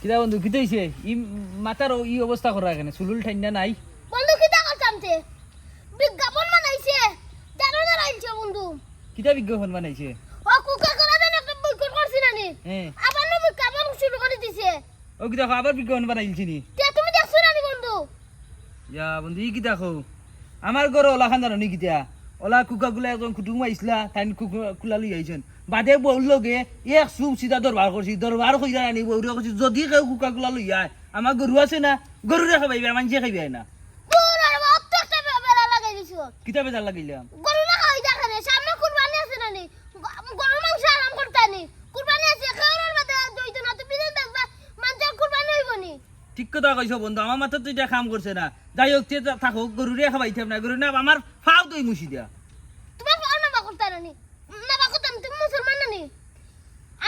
কিতা বন্ধু কি হইছে? ই মাথার ই অবস্থা করা এখানে চুলুল ঠান্ডা নাই? বন্ধু কিতা করতামতে বিজ্ঞাপন বানাইছে। জানো না রাইছে বন্ধু? কিতা বিজ্ঞাপন বানাইছে? ও কুকা করা দেন একটা বইকট করছি নানি। হ্যাঁ আবার না বিজ্ঞাপন শুরু করে দিছে। ও কিতা কও, আবার বিজ্ঞাপন বানাইছি নি? তে তুমি দেখছ নানি বন্ধু? ইয়া বন্ধু ই কিতা কও? আমার ঘরে ওলা খান জানো নি কিতা? ওলা কুকা গুলা একজন কুটুম আইসলা তাই কুকা কুলা লই আইছেন বাদে বউর লগে এক চুপ সিধা দরবার করছি দরবার কইরা আনি বউরে কইছি যদি কেউ কুকা গুলা লই আয় আমার গরু আছে না গরুরে খাবাইবে মানুষে খাইবে না। কিতা বেজার লাগিলাম গরু না খাই দেখানে সামনে কুরবানি আছে গ- গরুর মাংস আরাম কুরবানি আছে খাওয়ার বাদে দইত না তুমি দিন দেখবা মানুষের কুরবানি হইব নি? ঠিক কথা কইছ বন্ধু আমার মাথা তো এটা কাম করছে না। যাই হোক তে থাকুক গরুরে খাবাইতাম না গরু না আমার ফাও তুই মুছি দিয়া। তোমার না না? করতাম তুমি মুসলমান নানি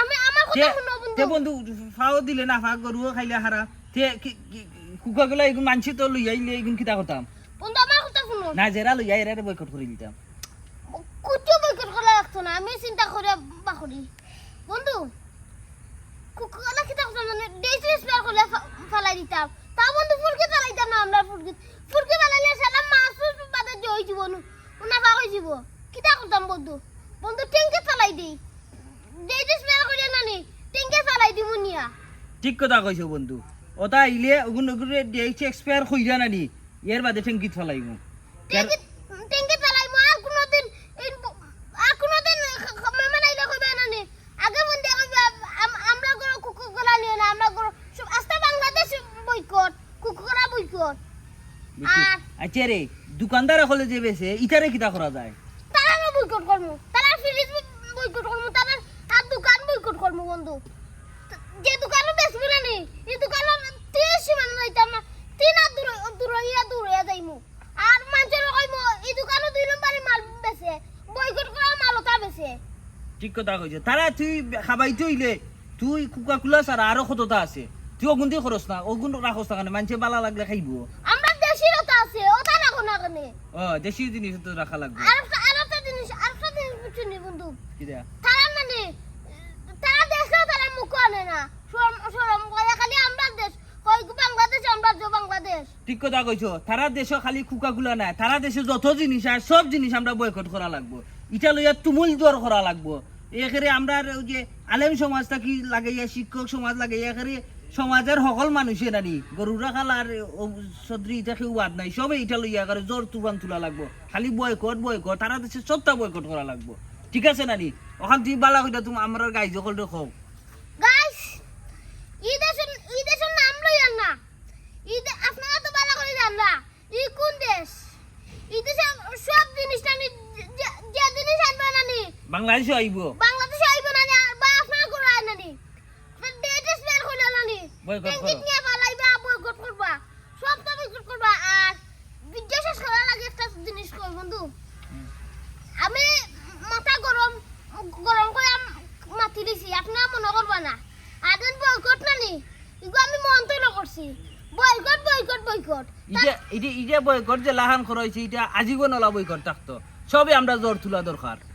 আমি আমার কথা শুনো তে বন্ধু বন্ধু ফাও দিলে না ফা গরুও খাইলে হারা। তে কুকা গুলা এগুন মানছি তো লই আইলে এগুন কিতা করতাম? বন্ধু আমার কথা শুনো। না জেরা লই বয়কট করে দিতাম। কুচো বইকট করা লাগতো না আমি চিন্তা করে বন্ধু কুকুরলা কিতা কথা মানে ডেইস স্পেয়ার করলে ফালাই দিতাম। তা বন্ধু ফুরকে ফালাইতাম না আমরা ফুরকে ফুরকে ফালাইলে সালা মাছ বাদে জই জীব উনা বাকই জীব কিতা করতাম বন্ধু? বন্ধু টেঙ্কে ফালাই দিই। ডেইস স্পেয়ার করে নানি টেঙ্কে ফালাই দিব নিয়া। ঠিক কথা কইছ বন্ধু। ওটা আইলে ওগুন ওগুন ডেট এক্সপায়ার কইরা নানি। এর বাদে টেঙ্কে টেঙ্কে ফালাই মা আর কোনোদিন আর কোনোদিন মেহমান আইলে কইবে নানি। আগে বন্ধু কইবে আম- আমরা গরো কুকুর গলা নিও না আমরা গরো সব আস্তে বাংলাদেশ বইকট কুকুরা বইকট আচ্ছা রে দোকানদার হলে যে বেছে ইটারে কিতা করা যায়? তারা না বইকট করমু ফ্রিজ বইকট করমু তারা আর দোকান বইকট করমু বন্ধু। যে দোকানে বেচবো না নি এই দোকানে তিন সীমান যাইতাম না তিন আর দূর দূরইয়া দূরইয়া যাইমু। আর মানুষের কইমু এই দোকানে দুই নম্বরে মাল বেচে বইকট করা মাল ওটা বেচে। ঠিক কথা কইছ। তারা তুই খাবাই তুইলে তুই কুকা কুলা সারা আরও কতটা আছে? তুই অগুন দিয়ে খরচ না অগুন রাখস না কারণে মানুষে বালা লাগলে খাইব। আমরা ওটা আছে ওটা রাখো না কেনে? ও দেশি জিনিস তো রাখা লাগবে। আর একটা আর একটা জিনিস আর একটা জিনিস কিতা তারা মানে তারা দেশেও তারা মুখ আনে না। সরম সরম করে খালি আমরা দেশ কই বাংলাদেশ আমরা যে বাংলাদেশ। ঠিক কথা কইছ তারা দেশে খালি কুকা নাই তারা দেশে যত জিনিস আর সব জিনিস আমরা বয়কট করা লাগবো। ইটা লইয়া তুমুল দর করা লাগবো। এখানে আমরা যে আলেম সমাজ থাকি লাগাইয়া শিক্ষক সমাজ লাগাইয়া এখানে সমাজের সকল মানুষে নানি গরুরা খালা আর সদ্রি ইটা কেউ বাদ নাই সবে ইটা লইয়া করে জোর তুফান তোলা লাগবো। খালি বয়কট বয়কট তারা দেশে সবটা বয়কট করা লাগবো। ঠিক আছে নানি? ওখান তুই বালা কইটা তুমি আমরা গাই জকল দেখো গাইস ই দেশের ই দেশের নাম লইয়ান না। ই আপনারা তো ভালো করে জানলা ই কোন দেশ? ই দেশে সব জিনিস নানি যে- জিনিস আনবে নানি। বাংলাদেশে আইব বাংলাদেশে আইব নানি আর বা আপনারা করে নানি। ডেট স্পেয়ার হইল নানি। করো। মাতি দিছি আপনারা মনে করবা না। আদেন বয়কট নানি, ইগো আমি মন্ত্র করছি। Boycott boycott boycott. ইটা ইটা ইটা বয়কট যে লাহান করা হয়েছে এটা আজীবন ওলা বয়কট থাকতো সবই আমরা জোর তোলা দরকার।